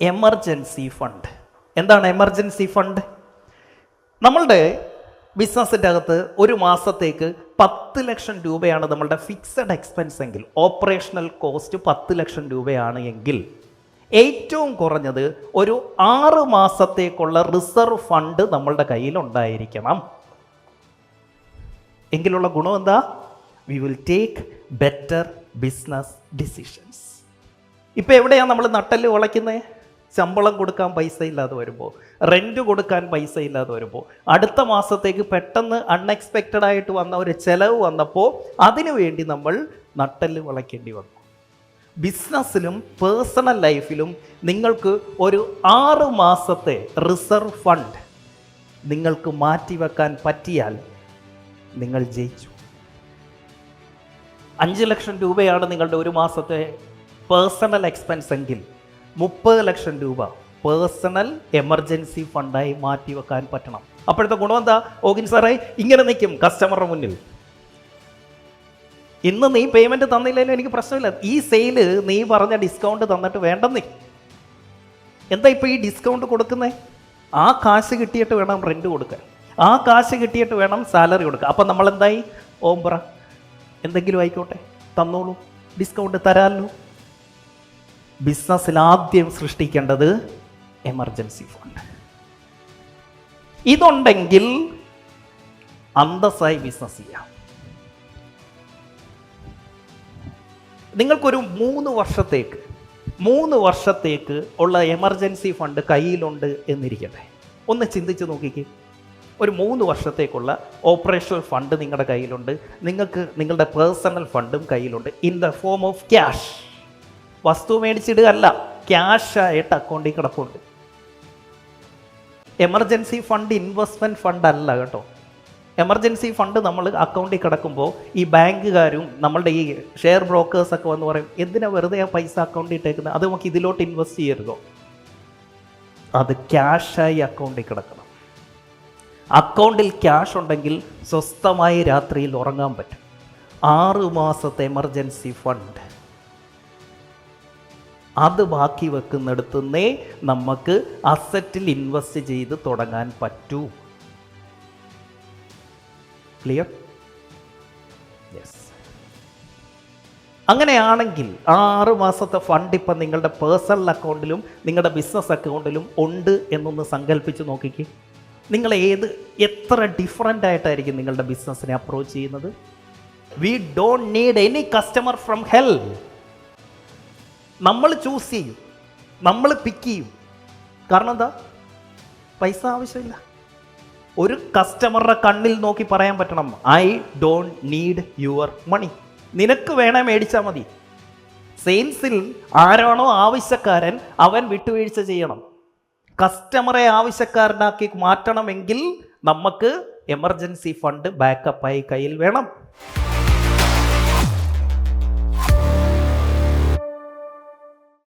Emergency fund. എന്താണ് emergency fund? നമ്മളുടെ ബിസിനസ്സിന്റെ അകത്ത് ഒരു മാസത്തേക്ക് പത്ത് ലക്ഷം രൂപയാണ് നമ്മളുടെ ഫിക്സഡ് എക്സ്പെൻസ് എങ്കിൽ ഓപ്പറേഷണൽ കോസ്റ്റ് പത്ത് ലക്ഷം രൂപയാണ് എങ്കിൽ ഏറ്റവും കുറഞ്ഞത് ഒരു ആറ് മാസത്തേക്കുള്ള റിസർവ് ഫണ്ട് നമ്മളുടെ കയ്യിൽ ഉണ്ടായിരിക്കണം. എങ്കിലുള്ള ഗുണം എന്താ? We will take better business decisions ഇപ്പം എവിടെയാണ് നമ്മൾ നട്ടൽ ഉളയ്ക്കുന്നത് ശമ്പളം കൊടുക്കാൻ പൈസ ഇല്ലാതെ വരുമ്പോൾ റെന്റ് കൊടുക്കാൻ പൈസ ഇല്ലാതെ വരുമ്പോൾ അടുത്ത മാസത്തേക്ക് പെട്ടെന്ന് അൺഎക്സ്പെക്റ്റഡ് ആയിട്ട് വന്ന ഒരു ചിലവ് വന്നപ്പോൾ അതിനു വേണ്ടി നമ്മൾ നട്ടൽ വളയ്ക്കേണ്ടി വന്നു. ബിസിനസ്സിലും പേഴ്സണൽ ലൈഫിലും നിങ്ങൾക്ക് ഒരു ആറ് മാസത്തെ റിസർവ് ഫണ്ട് നിങ്ങൾക്ക് മാറ്റിവെക്കാൻ പറ്റിയാൽ നിങ്ങൾ ജയിച്ചു. അഞ്ച് ലക്ഷം രൂപയാണ് നിങ്ങളുടെ ഒരു മാസത്തെ പേഴ്സണൽ എക്സ്പെൻസ് എങ്കിൽ മുപ്പത് ലക്ഷം രൂപ പേഴ്സണൽ എമർജൻസി ഫണ്ടായി മാറ്റി വെക്കാൻ പറ്റണം. അപ്പോഴത്തെ ഗുണം എന്താ? ഓഗിൻ സാറേ ഇങ്ങനെ നിൽക്കും കസ്റ്റമറുടെ മുന്നിൽ. ഇന്ന് നീ പേയ്മെന്റ് തന്നില്ലെങ്കിലും എനിക്ക് പ്രശ്നമില്ല. ഈ സെയിൽ നീ പറഞ്ഞ ഡിസ്കൗണ്ട് തന്നിട്ട് വേണ്ടെന്നേ. എന്താ ഇപ്പോൾ ഈ ഡിസ്കൗണ്ട് കൊടുക്കുന്നേ? ആ കാശ് കിട്ടിയിട്ട് വേണം റെന്റ് കൊടുക്കാൻ. ആ കാശ് കിട്ടിയിട്ട് വേണം സാലറി കൊടുക്കാൻ. അപ്പം നമ്മൾ എന്തായി ഓം പറ എന്തെങ്കിലും ആയിക്കോട്ടെ തന്നോളൂ. ഡിസ്കൗണ്ട് തരാമല്ലോ ബിസിനസ്സിൽ ആദ്യം സൃഷ്ടിക്കേണ്ടത് എമർജൻസി ഫണ്ട്. ഇതുണ്ടെങ്കിൽ അന്തസ്സായി ബിസിനസ് ചെയ്യാം. നിങ്ങൾക്കൊരു മൂന്ന് വർഷത്തേക്ക് മൂന്ന് വർഷത്തേക്ക് ഉള്ള എമർജൻസി ഫണ്ട് കയ്യിലുണ്ട് എന്നിരിക്കട്ടെ. ഒന്ന് ചിന്തിച്ച് നോക്കിക്കേ. ഒരു മൂന്ന് വർഷത്തേക്കുള്ള ഓപ്പറേഷണൽ ഫണ്ട് നിങ്ങളുടെ കയ്യിലുണ്ട്. നിങ്ങൾക്ക് നിങ്ങളുടെ പേഴ്സണൽ ഫണ്ടും കയ്യിലുണ്ട്. In the form of cash. വസ്തു മേടിച്ചിടുകയല്ല ക്യാഷായിട്ട് അക്കൗണ്ടിൽ കിടപ്പുണ്ട്. എമർജൻസി ഫണ്ട് ഇൻവെസ്റ്റ്മെന്റ് ഫണ്ട് അല്ല കേട്ടോ. എമർജൻസി ഫണ്ട് നമ്മൾ അക്കൗണ്ടിൽ കിടക്കുമ്പോൾ ഈ ബാങ്കുകാരും നമ്മളുടെ ഈ ഷെയർ ബ്രോക്കേഴ്സൊക്കെ വന്ന് പറയും എന്തിനാ വെറുതെ ആ പൈസ അക്കൗണ്ടിൽ ഇട്ടേക്കുന്നത്? അത് നമുക്ക് ഇതിലോട്ട് ഇൻവെസ്റ്റ് ചെയ്യരുതോ? അത് ക്യാഷായി അക്കൗണ്ടിൽ കിടക്കണം. അക്കൗണ്ടിൽ ക്യാഷ് ഉണ്ടെങ്കിൽ സ്വസ്ഥമായി രാത്രിയിൽ ഉറങ്ങാൻ പറ്റും. ആറ് മാസത്തെ എമർജൻസി ഫണ്ട് അത് ബാക്കി വെക്കുന്നിടത്തുനിന്നേ നമുക്ക് അസറ്റിൽ ഇൻവെസ്റ്റ് ചെയ്ത് തുടങ്ങാൻ പറ്റൂ. ക്ലിയർ യെസ് അങ്ങനെയാണെങ്കിൽ ആറ് മാസത്തെ ഫണ്ട് ഇപ്പം നിങ്ങളുടെ പേഴ്സണൽ അക്കൗണ്ടിലും നിങ്ങളുടെ ബിസിനസ് അക്കൗണ്ടിലും ഉണ്ട് എന്നൊന്ന് സങ്കല്പിച്ച് നോക്കിക്കേ. നിങ്ങൾ ഏത് എത്ര ഡിഫറന്റ് ആയിട്ടായിരിക്കും നിങ്ങളുടെ ബിസിനസ്സിനെ അപ്രോച്ച് ചെയ്യുന്നത്? We don't need any customer from hell നമ്മൾ ചൂസ് ചെയ്യും. നമ്മൾ പിക്ക് ചെയ്യും. കാരണം എന്താ? പൈസ ആവശ്യമില്ല. ഒരു കസ്റ്റമറുടെ കണ്ണിൽ നോക്കി പറയാൻ പറ്റണം. I don't need your money നിനക്ക് വേണേ മേടിച്ചാൽ മതി. സെയിൽസിൽ ആരാണോ ആവശ്യക്കാരൻ അവൻ വിട്ടുവീഴ്ച ചെയ്യണം. കസ്റ്റമറെ ആവശ്യക്കാരനാക്കി മാറ്റണമെങ്കിൽ നമുക്ക് എമർജൻസി ഫണ്ട് ബാക്കപ്പായി കയ്യിൽ വേണം.